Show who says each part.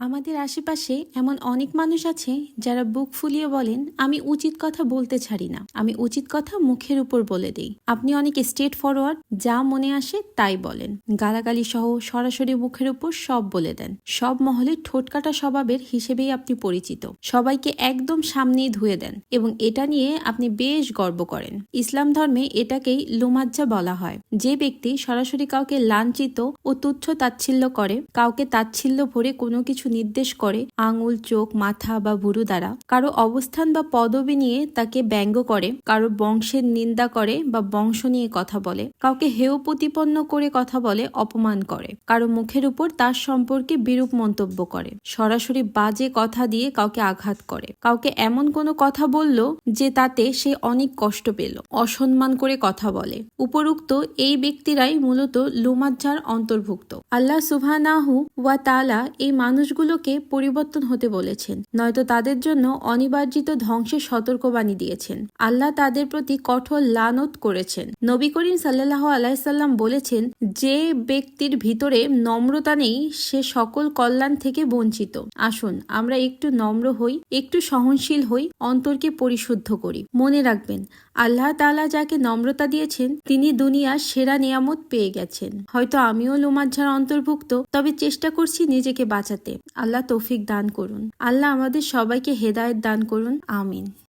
Speaker 1: আমাদের আশেপাশে এমন অনেক মানুষ আছে যারা বুক ফুলিয়ে বলেন, আমি উচিত কথা বলতে ছাড়ি না। আমি উচিত কথা মুখের উপর বলে দেই। আপনি অনেক স্ট্রেট ফরওয়ার্ড, যা মনে আসে তাই বলেন। গালাগালি সহ সরাসরি মুখের উপর সব বলে দেন। সব মহলে ঠোঁটকাটা স্বভাবের হিসেবেই আপনি পরিচিত। সবাইকে একদম সামনেই ধুয়ে দেন এবং এটা নিয়ে আপনি বেশ গর্ব করেন। ইসলাম ধর্মে এটাকেই লোমাজ্জা বলা হয়। যে ব্যক্তি সরাসরি কাউকে লাঞ্ছিত ও তুচ্ছ তাচ্ছিল্য করে, কাউকে তাচ্ছিল্য ভরে কোনো কিছু নির্দেশ করে আঙুল, চোখ, মাথা বা ভুরু দ্বারা। কারও অবস্থান বা পদবি নিয়ে তাকে ব্যঙ্গ করে, কারও বংশের নিন্দা করে বা বংশ নিয়ে কথা বলে, কাউকে হেয় প্রতিপন্ন করে কথা বলে, অপমান করে। কারও মুখের উপর তার সম্পর্কে বিরূপ মন্তব্য করে। সরাসরি বাজে কথা দিয়ে কাউকে আঘাত করে। কাউকে এমন কোনো কথা বলল যে তাতে সে অনেক কষ্ট পেল, অসম্মান করে কথা বলে। উপরোক্ত এই ব্যক্তিরাই মূলত লুমাজ্জার অন্তর্ভুক্ত। আল্লাহ সুবহানাহু ওয়া তালা এই মানুষগুলোকে পরিবর্তন হতে বলেছেন। নয়তো তাদের জন্য অনিবার্জিত ধ্বংসের সতর্কবাণী দিয়েছেন। আল্লাহ তাদের প্রতি কঠোর লানত করেছেন। নবী করিম সাল্লাহ আলাইসাল্লাম বলেছেন, যে ব্যক্তির ভিতরে নম্রতা নেই, সে সকল কল্যাণ থেকে বঞ্চিত। আসুন, আমরা একটু নম্র হই, একটু সহনশীল হই, অন্তরকে পরিশুদ্ধ করি। মনে রাখবেন, আল্লাহ তাআলা যাকে নম্রতা দিয়েছেন, তিনি দুনিয়ার সেরা নিয়ামত পেয়ে গেছেন। হয়তো আমিও লোমাঝার অন্তর্ভুক্ত, তবে চেষ্টা করছি নিজেকে বাঁচাতে। আল্লাহ তৌফিক দান করুন। আল্লাহ আমাদের সবাইকে হেদায়ত দান করুন। আমিন।